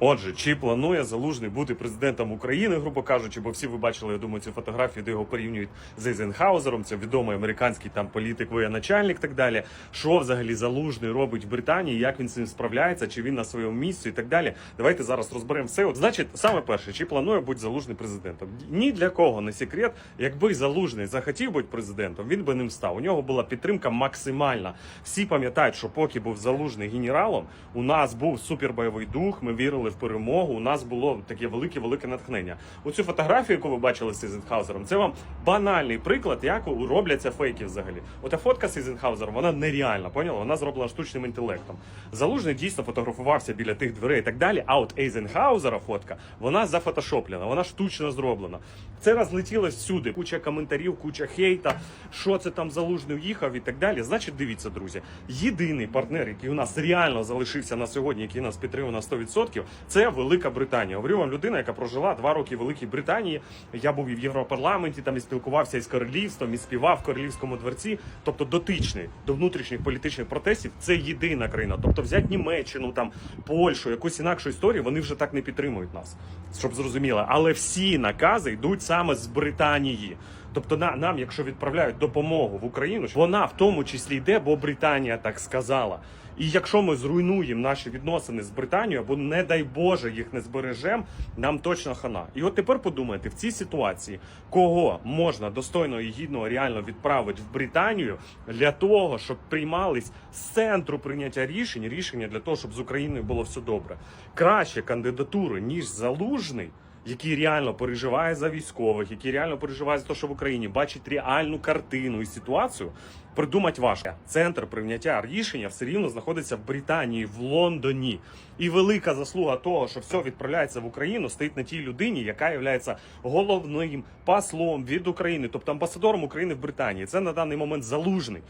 Отже, чи планує залужний бути президентом України, грубо кажучи, бо всі ви бачили, я думаю, цю фотографію, де його порівнюють з Ейзенхаузером, це відомий американський там політик, воєначальник, так далі. Що взагалі залужний робить в Британії, як він з цим справляється, чи він на своєму місці і так далі. Давайте зараз розберемо все. От, значить, саме перше, чи планує бути залужний президентом? Ні для кого не секрет. Якби залужний захотів бути президентом, він би ним став. У нього була підтримка максимальна. Всі пам'ятають, що поки був залужний генералом, у нас був супербойовий дух. Ми вірили в перемогу. У нас було таке велике велике натхнення. Оцю фотографію, яку ви бачили з Ейзенхаузером, це вам банальний приклад, як робляться фейки взагалі. Ота фотка з Ейзенхаузером, вона нереальна, поняла? Вона зроблена штучним інтелектом. Залужний дійсно фотографувався біля тих дверей і так далі. А от Ейзенхаузера фотка, вона зафотошоплена, вона штучно зроблена. Це розлетілось всюди. Куча коментарів, куча хейта. Що це там залужний уїхав і так далі. Значить, дивіться, друзі. Єдиний партнер, який у нас реально залишився на сьогодні, який нас підтримує на 100%, це Велика Британія. Говорю вам людина, яка прожила два роки в Великій Британії. Я був і в Європарламенті, там і спілкувався із королівством, і співав в королівському дворці. Тобто дотичний до внутрішніх політичних протестів. Це єдина країна. Тобто, взяти Німеччину, там Польщу, якусь інакшу історію, вони вже так не підтримують нас, щоб зрозуміло. Але всі накази йдуть саме з Британії. Тобто на, нам, якщо відправляють допомогу в Україну, вона в тому числі йде, бо Британія так сказала. І якщо ми зруйнуємо наші відносини з Британією, або не дай Боже їх не збережемо, нам точно хана. І от тепер подумайте, в цій ситуації кого можна достойно і гідно реально відправити в Британію для того, щоб приймались з центру прийняття рішень, рішення для того, щоб з Україною було все добре. Краще кандидатури, ніж залужний який реально переживає за військових, який реально переживає за те, що в Україні бачить реальну картину і ситуацію, придумати важко. Центр прийняття рішення все рівно знаходиться в Британії, в Лондоні. І велика заслуга того, що все відправляється в Україну, стоїть на тій людині, яка є головним послом від України, тобто амбасадором України в Британії. Це на даний момент залужний.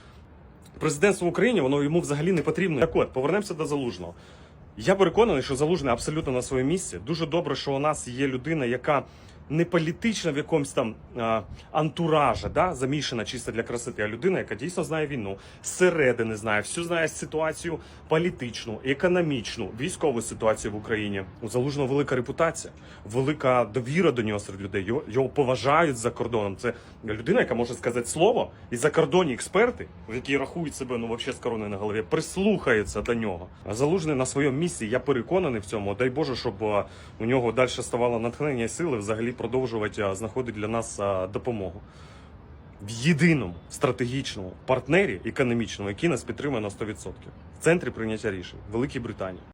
Президентство в Україні воно йому взагалі не потрібно. Так от, повернемося до залужного. Я переконаний, що залужний абсолютно на своєму місці. Дуже добре, що у нас є людина, яка не політична в якомусь там а, антуража, да, замішана чисто для красоти, а людина, яка дійсно знає війну, зсередини знає, всю знає ситуацію політичну, економічну, військову ситуацію в Україні. У залужного велика репутація, велика довіра до нього серед людей. Його, його поважають за кордоном. Це людина, яка може сказати слово, і закордонні експерти, які рахують себе ну вообще з короною на голові, прислухаються до нього. Залужний на своєму місці. Я переконаний в цьому. Дай Боже, щоб у нього далі ставало натхнення сили взагалі продовжувати знаходити для нас допомогу. В єдиному стратегічному партнері економічному, який нас підтримує на 100%. в центрі прийняття рішень Великій Британії.